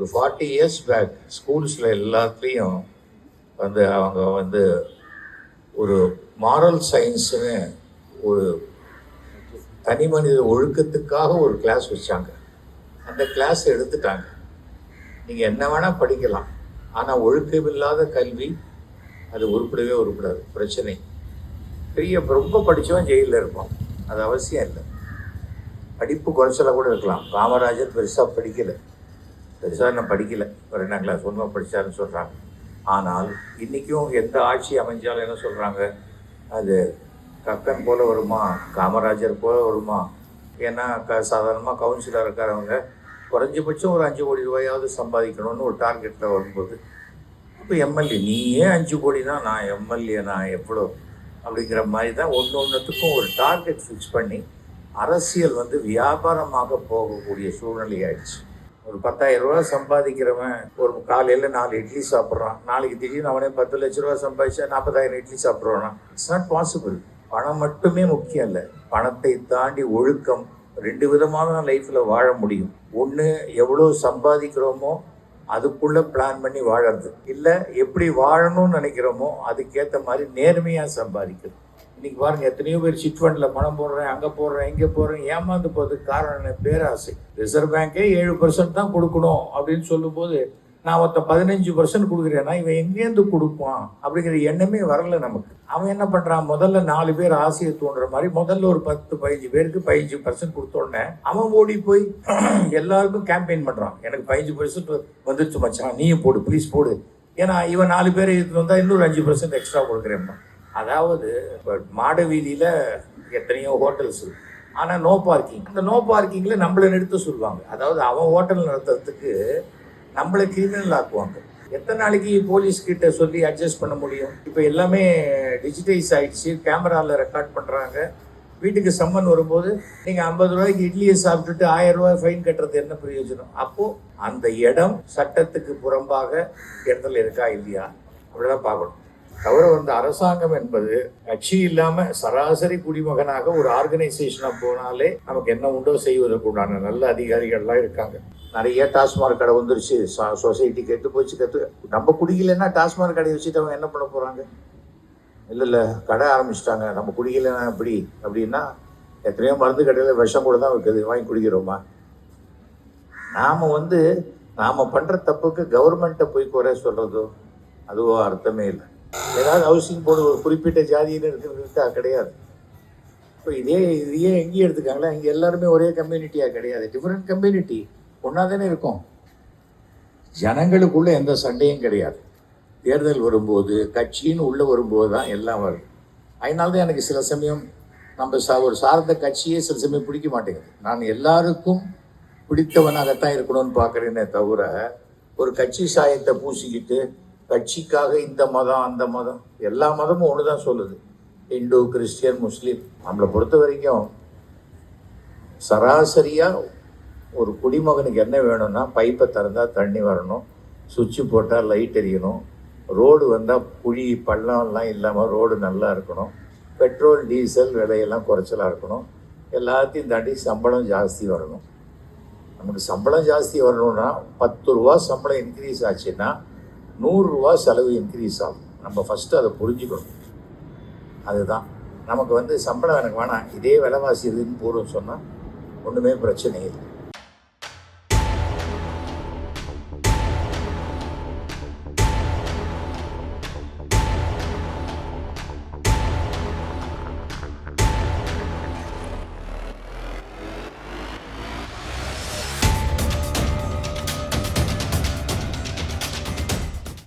ஒரு forty years back ஸ்கூல்ஸில் எல்லாத்துலேயும் வந்து அவங்க வந்து ஒரு மாரல் சயின்ஸுன்னு ஒரு தனி மனித ஒழுக்கத்துக்காக ஒரு கிளாஸ் வச்சாங்க. அந்த கிளாஸ் எடுத்துட்டாங்க. நீங்கள் என்ன வேணால் படிக்கலாம். ஆனால் ஒழுக்கமில்லாத கல்வி அது உருப்படவே உருப்படாது. பிரச்சனை. பெரிய ரொம்ப படித்தவன் ஜெயிலில் இருப்பான். அது அவசியம் இல்லை. படிப்பு குறைச்சலாக கூட இருக்கலாம். காமராஜர் பெருசாக படிக்கலை. பெருசாக நான் படிக்கலை. ஒரு ரெண்டாம் கிளாஸ் ஒன்றுமா படித்தாருன்னு சொல்கிறாங்க ஆனால் இன்றைக்கும் எந்த ஆட்சி அமைஞ்சாலும் என்ன சொல்கிறாங்க அது கக்கன் போல் வருமா? காமராஜர் போல் வருமா? ஏன்னா க சாதாரணமாக கவுன்சிலர் இருக்கிறவங்க குறைஞ்சபட்சம் ஒரு அஞ்சு கோடி ரூபாயாவது சம்பாதிக்கணும்னு ஒரு டார்கெட்டில் வரும்போது இப்போ எம்எல்ஏ நீயே அஞ்சு கோடி தான் நான் எம்எல்ஏ நான் எவ்வளோ? அப்படிங்கிற மாதிரி தான் ஒன்று ஒன்றுத்துக்கும் ஒரு டார்கெட் ஃபிக்ஸ் பண்ணி அரசியல் வந்து வியாபாரமாக போகக்கூடிய சூழ்நிலை ஆயிடுச்சு. ஒரு பத்தாயிரம் ரூபா சம்பாதிக்கிறவன் ஒரு காலையில் நாலு இட்லி சாப்பிட்றான். நாளைக்கு திடீர்னு அவனே பத்து லட்ச ரூபா சம்பாதிச்சா நாற்பதாயிரம் இட்லி சாப்பிட்றானா? இட்ஸ் நாட் பாசிபிள் பணம் மட்டுமே முக்கியம் இல்லை. பணத்தை தாண்டி ஒழுக்கம் ரெண்டு விதமாக தான் லைஃப்பில் வாழ முடியும். ஒன்று எவ்வளோ சம்பாதிக்கிறோமோ அதுக்குள்ளே பிளான் பண்ணி வாழறது. இல்லை எப்படி வாழணும்னு நினைக்கிறோமோ அதுக்கேற்ற மாதிரி நேர்மையாக சம்பாதிக்கிறது. இன்னைக்கு பாருங்க எத்தனையோ பேர் சிட் ஃபண்டில் பணம் போடுறேன் அங்கே போடுறேன் இங்கே போடுறேன் ஏமாந்து போகிறதுக்கு காரணம் என்ன? பேராசை. ரிசர்வ் பேங்கே ஏழு பர்சன்ட் தான் கொடுக்கணும் அப்படின்னு சொல்லும்போது நான் ஒருத்த பதினஞ்சு பர்சன்ட் கொடுக்குறேன்னா இவன் எங்கேருந்து கொடுப்பான் அப்படிங்கிற எண்ணமே வரல நமக்கு. அவன் என்ன பண்ணுறான் முதல்ல நாலு பேர் ஆசையை தூண்டுற மாதிரி முதல்ல ஒரு பத்து பதினஞ்சு பேருக்கு பதினஞ்சு பர்சன்ட் கொடுத்தோடனே அவன் ஓடி போய் எல்லாருக்கும் கேம்பெயின் பண்ணுறான் எனக்கு பதினஞ்சு பர்சன்ட் வந்துருச்சு மச்சான் நீயும் போடு ப்ளீஸ் போடு. ஏன்னா இவன் நாலு பேர் எடுத்துட்டு வந்தால் இன்னொரு அஞ்சு பர்சன்ட் எக்ஸ்ட்ரா கொடுக்குறேன்மா அதாவது இப்போ மாட வீதியில் எத்தனையோ ஹோட்டல்ஸ் இருக்கு. ஆனால் நோ பார்க்கிங் அந்த நோ பார்க்கிங்கில் நம்மளை நிறுத்த சொல்லுவாங்க. அதாவது அவன் ஹோட்டல் நடத்துறதுக்கு நம்மளை கிரிமினல் ஆக்குவாங்க. எத்தனை நாளைக்கு போலீஸ் கிட்ட சொல்லி அட்ஜஸ்ட் பண்ண முடியும்? இப்போ எல்லாமே டிஜிட்டைஸ் ஆகிடுச்சு கேமராவில் ரெக்கார்ட் பண்ணுறாங்க வீட்டுக்கு சம்மன் வரும்போது நீங்கள் ஐம்பது ரூபாய்க்கு இட்லியை சாப்பிட்டுட்டு ஆயிரம் ரூபாய் ஃபைன் கட்டுறது என்ன பிரயோஜனம்? அப்போது அந்த இடம் சட்டத்துக்கு புறம்பாக இடத்துல இருக்கா இல்லையா? அப்படிதான் பார்க்கணும். தவிர வந்து அரசாங்கம் என்பது கட்சி இல்லாம சராசரி குடிமகனாக ஒரு ஆர்கனைசேஷனா போனாலே நமக்கு என்ன உண்டோ செய்வதற்கு உண்டான நல்ல அதிகாரிகள்லாம் இருக்காங்க. நிறைய டாஸ்மாக் கடை வந்துருச்சு. சொசைட்டி கெட்டு போச்சு கற்று நம்ம குடிக்கலன்னா டாஸ்மாக் கடையை வச்சுட்டு அவங்க என்ன பண்ண போறாங்க? இல்லை இல்லை கடை ஆரம்பிச்சிட்டாங்க. நம்ம குடிக்கலன்னா எப்படி அப்படின்னா எத்தனையோ மருந்து கடையில் விஷம் கூட தான் இருக்குது வாங்கி குடிக்கிறோமா? நாம் வந்து நாம் பண்ணுற தப்புக்கு கவர்மெண்ட்டை போய் குறை சொல்கிறதோ அதுவோ அர்த்தமே இல்லை. ஏதாவது ஹவுசிங் போர்டு ஒரு குறிப்பிட்ட ஜாதியில் இருக்கிறதுக்கா கிடையாது. இப்போ இதே இதையே எங்கேயும் எடுத்துக்காங்களா இங்கே எல்லாருமே ஒரே கம்யூனிட்டியாக கிடையாது. டிஃப்ரெண்ட் கம்யூனிட்டி ஒன்றா தானே இருக்கும். ஜனங்களுக்குள்ள எந்த சண்டையும் கிடையாது. தேர்தல் வரும்போது கட்சின்னு உள்ளே வரும்போது தான் எல்லாம் வருது அதனால தான் எனக்கு சில சமயம் நம்ம சா ஒரு சார்ந்த கட்சியே சில சமயம் பிடிக்க மாட்டேங்குது. நான் எல்லாருக்கும் பிடித்தவனாகத்தான் இருக்கணும்னு பார்க்குறேனே தவிர ஒரு கட்சி சாயத்தை பூசிக்கிட்டு கட்சிக்காக இந்த மதம் அந்த மதம் எல்லா மதமும் ஒன்று தான் சொல்லுது. இந்து கிறிஸ்டியன் முஸ்லீம் நம்மளை பொறுத்த வரைக்கும் சராசரியாக ஒரு குடிமகனுக்கு என்ன வேணும்னா பைப்பை திறந்தால் தண்ணி வரணும் சுவிட்சு போட்டால் லைட் எரியணும் ரோடு வந்தால் குழி பள்ளம்லாம் இல்லாமல் ரோடு நல்லா இருக்கணும் பெட்ரோல் டீசல் விலையெல்லாம் குறைச்சலாக இருக்கணும் எல்லாத்தையும் தாண்டி சம்பளம் ஜாஸ்தி வரணும். நமக்கு சம்பளம் ஜாஸ்தி வரணும்னா பத்து ரூபா சம்பளம் இன்க்ரீஸ் ஆச்சுன்னா நூறுரூவா செலவு இன்க்ரீஸ் ஆகும். நம்ம ஃபஸ்ட்டு அதை புரிஞ்சுக்கணும். அதுதான். நமக்கு வந்து சம்பளம் எனக்கு வேணாம். இதே விலைவாசி இதுன்னு போகிறோம் சொன்னால் ஒன்றுமே பிரச்சனை இல்லை.